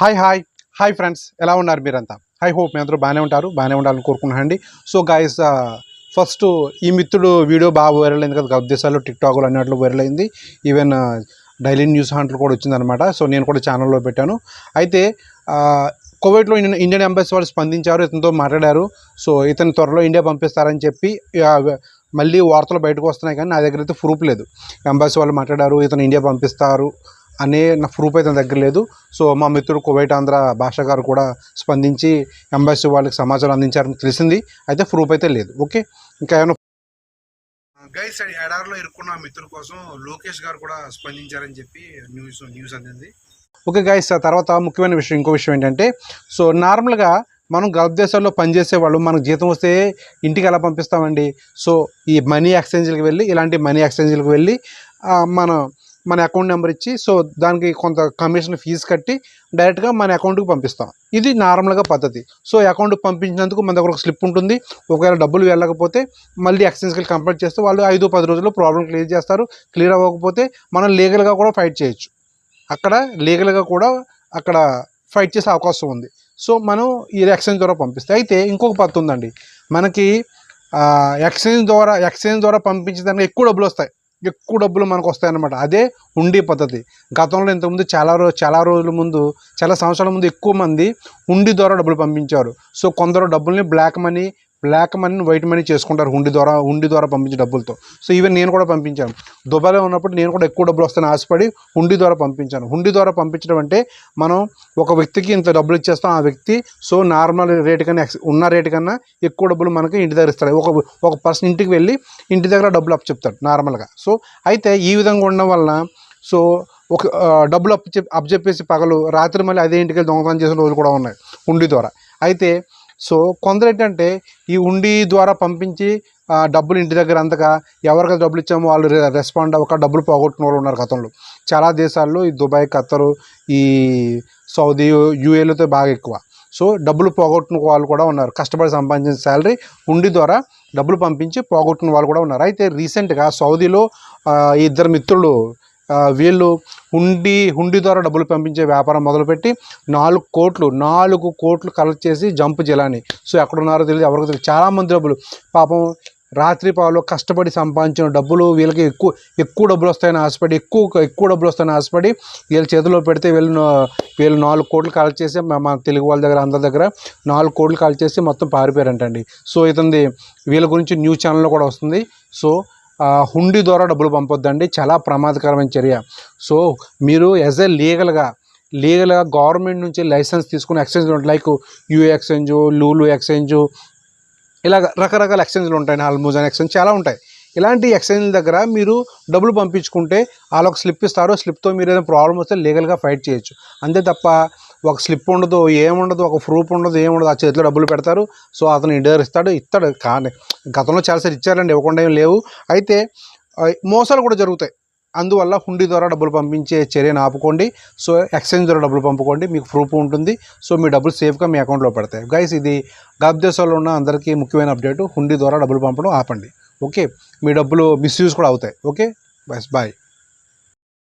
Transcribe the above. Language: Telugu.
హాయ్ హాయ్ హాయ్ ఫ్రెండ్స్ ఎలా ఉన్నారు మీరంతా? హై హోప్ మీ అందరూ బాగానే ఉంటారు బాగానే ఉండాలని కోరుకుంటున్నాండి సో గాయస్ ఫస్ట్ uh, ఈ మిత్రుడు వీడియో బాగా వైరల్ అయింది కదా గల్ఫ్ దేశాల్లో టిక్ అన్నట్లు వైరల్ అయింది. ఈవెన్ డైలీ న్యూస్ హంట్లో కూడా వచ్చిందనమాట సో నేను కూడా ఛానల్లో పెట్టాను. అయితే uh, ఆ, కువైట్లో ఇండియన్ ఇండియన్ ఎంబసీ వాళ్ళు స్పందించారు ఇతనితో మాట్లాడారు. సో ఇతను త్వరలో ఇండియా పంపిస్తారని చెప్పి మళ్ళీ వార్తలు బయటకు వస్తున్నాయి కానీ నా దగ్గర అయితే ప్రూఫ్ లేదు. ఎంబసీ వాళ్ళు మాట్లాడారు ఇతను ఇండియా పంపిస్తారు. అనే నా ప్రూఫ్ అయితే దగ్గర లేదు. సో మా మిత్రుడు కువైట్ ఆంధ్ర భాష గారు కూడా స్పందించి ఎంబసీ వాళ్ళకి సమాచారం అందించారని తెలిసింది. అయితే ప్రూఫ్ అయితే లేదు. ఓకే? ఇంకా ఏమైనా గైస్ ఎడారిలో ఇరుక్కున్న మిత్రుల కోసం లోకేష్ గారు కూడా స్పందించారని చెప్పి న్యూస్ న్యూస్ అందింది. ఓకే గైస్ తర్వాత ముఖ్యమైన విషయం ఇంకో విషయం ఏంటంటే సో నార్మల్గా మనం గల్ఫ్ దేశాల్లో పనిచేసే వాళ్ళు మనకు జీతం వస్తే ఇంటికి ఎలా పంపిస్తామండి? సో ఈ మనీ ఎక్స్చేంజ్లకు వెళ్ళి ఇలాంటి మనీ ఎక్స్చేంజ్లకు వెళ్ళి మన మన అకౌంట్ నెంబర్ ఇచ్చి సో దానికి కొంత కమిషన్ ఫీజు కట్టి డైరెక్ట్గా మన అకౌంట్కి పంపిస్తాం. ఇది నార్మల్గా పద్ధతి. సో అకౌంట్కి పంపించినందుకు మన దగ్గర ఒక స్లిప్ ఉంటుంది. ఒకవేళ డబ్బులు వెళ్ళకపోతే మళ్ళీ ఎక్స్చేంజ్కి కంప్లీట్ చేస్తే వాళ్ళు ఐదు పది రోజుల్లో ప్రాబ్లం క్లియర్ చేస్తారు. క్లియర్ అవ్వకపోతే మనం లీగల్గా కూడా ఫైట్ చేయొచ్చు. అక్కడ లీగల్గా కూడా అక్కడ ఫైట్ చేసే అవకాశం ఉంది. సో మనం ఈ ఎక్స్చేంజ్ ద్వారా పంపిస్తే. అయితే ఇంకొక పద్ధతి ఉందండి. మనకి ఎక్స్చేంజ్ ద్వారా ఎక్స్చేంజ్ ద్వారా పంపించడానికి ఎక్కువ డబ్బులు వస్తాయి. ఎక్కువ డబ్బులు మనకు వస్తాయన్నమాట అదే హుండీ పద్ధతి. గతంలో ఇంతకుముందు చాలా రోజు చాలా రోజుల ముందు చాలా సంవత్సరాల ముందు ఎక్కువ మంది హుండీ ద్వారా డబ్బులు పంపించారు సో కొందరు డబ్బుల్ని బ్లాక్ మనీ బ్లాక్ మనీని వైట్ మనీ చేసుకుంటారు హుండీ ద్వారా హుండీ ద్వారా పంపించే డబ్బులతో. సో ఈవెన్ నేను కూడా పంపించాను. దుబాయ్లో ఉన్నప్పుడు నేను కూడా ఎక్కువ డబ్బులు వస్తాయని ఆశపడి హుండీ ద్వారా పంపించాను. హుండీ ద్వారా పంపించడం అంటే మనం ఒక వ్యక్తికి ఇంత డబ్బులు ఇచ్చేస్తాం ఆ వ్యక్తి సో నార్మల్ రేట్ కన్నా ఉన్న రేటు కన్నా ఎక్కువ డబ్బులు మనకి ఇంటి దగ్గర ఇస్తాడు. ఒక ఒక పర్సన్ ఇంటికి వెళ్ళి ఇంటి దగ్గర డబ్బులు అప్పు చెప్తాడు నార్మల్గా సో అయితే ఈ విధంగా ఉండడం వలన సో ఒక డబ్బులు అప్పు చెప్ అప్పు చెప్పేసి పగలు రాత్రి మళ్ళీ అదే ఇంటికి వెళ్ళి దొంగతనం చేసిన రోజులు కూడా ఉన్నాయి హుండీ ద్వారా. అయితే సో కొందరు ఏంటంటే ఈ ఉండి ద్వారా పంపించి డబ్బులు ఇంటి దగ్గర అంతగా ఎవరికైతే డబ్బులు ఇచ్చామో వాళ్ళు రెస్పాండ్ అవ్వక డబ్బులు పోగొట్టిన వాళ్ళు ఉన్నారు గతంలో. చాలా దేశాల్లో ఈ దుబాయ్ ఖత్తరు ఈ సౌదీ యూఏలతో బాగా ఎక్కువ. సో డబ్బులు పోగొట్టిన వాళ్ళు కూడా ఉన్నారు. కష్టపడి సంపాదించిన శాలరీ ఉండి ద్వారా డబ్బులు పంపించి పోగొట్టిన వాళ్ళు కూడా ఉన్నారు. అయితే రీసెంట్గా సౌదీలో ఇద్దరు మిత్రులు వీళ్ళు హుండీ హుండీ ద్వారా డబ్బులు పంపించే వ్యాపారం మొదలుపెట్టి నాలుగు కోట్లు నాలుగు కోట్లు కలెక్ట్ చేసి జంప్ జిలాని సో ఎక్కడున్నారో తెలియదు ఎవరికి తెలియదు చాలామంది డబ్బులు. పాపం రాత్రి పావులో కష్టపడి సంపాదించిన డబ్బులు వీళ్ళకి ఎక్కువ ఎక్కువ డబ్బులు వస్తాయని ఆశపడి ఎక్కువ ఎక్కువ డబ్బులు వస్తాయని ఆశపడి వీళ్ళ చేతిలో పెడితే వీళ్ళు వీళ్ళు నాలుగు కోట్లు కలెక్ట్ చేసి మా తెలుగు వాళ్ళ దగ్గర అందరి దగ్గర నాలుగు కోట్లు కలెక్ట్ చేసి మొత్తం పారిపోయారంటండి. సో ఇతంది వీళ్ళ గురించి న్యూస్ ఛానల్లో కూడా వస్తుంది. సో హుండీ ద్వారా డబ్బులు పంపొద్దండి. చాలా ప్రమాదకరమైన చర్య. సో మీరు యాజ్ ఎ లీగల్గా లీగల్గా గవర్నమెంట్ నుంచి లైసెన్స్ తీసుకుని exchange like U exchange Lulu exchange ఇలా రకరకాల ఎక్స్చేంజ్లు ఉంటాయి. హల్మూజన్ ఎక్స్చేంజ్ చాలా ఉంటాయి. ఇలాంటి ఎక్స్చేంజ్ దగ్గర మీరు డబ్బులు పంపించుకుంటే వాళ్ళొక స్లిప్ ఇస్తారు స్లిప్తో మీరు ఏదైనా ప్రాబ్లం వస్తే లీగల్గా ఫైట్ చేయొచ్చు. అంతే తప్ప ఒక స్లిప్ ఉండదు ఏముండదు ఒక ప్రూఫ్ ఉండదు ఏముండదు ఆ చేతిలో డబ్బులు పెడతారు. సో అతను ఇండర్ ఇస్తాడు ఇస్తాడు. కానీ గతంలో చాలాసార్లు ఇచ్చారండి ఇవ్వకుండా ఏం లేవు. అయితే మోసాలు కూడా జరుగుతాయి. అందువల్ల హుండీ ద్వారా డబ్బులు పంపించే చర్యను ఆపుకోండి. సో ఎక్స్చేంజ్ ద్వారా డబ్బులు పంపుకోండి. మీకు ప్రూఫ్ ఉంటుంది. సో మీ డబ్బులు సేఫ్గా మీ అకౌంట్లో పడతాయి. గైస్ ఇది గల్ఫ్ దేశాల్లో ఉన్న అందరికీ ముఖ్యమైన అప్డేట్ హుండీ ద్వారా డబ్బులు పంపడం ఆపండి. ఓకే మీ డబ్బులు మిస్యూజ్ కూడా అవుతాయి. Okay bus bye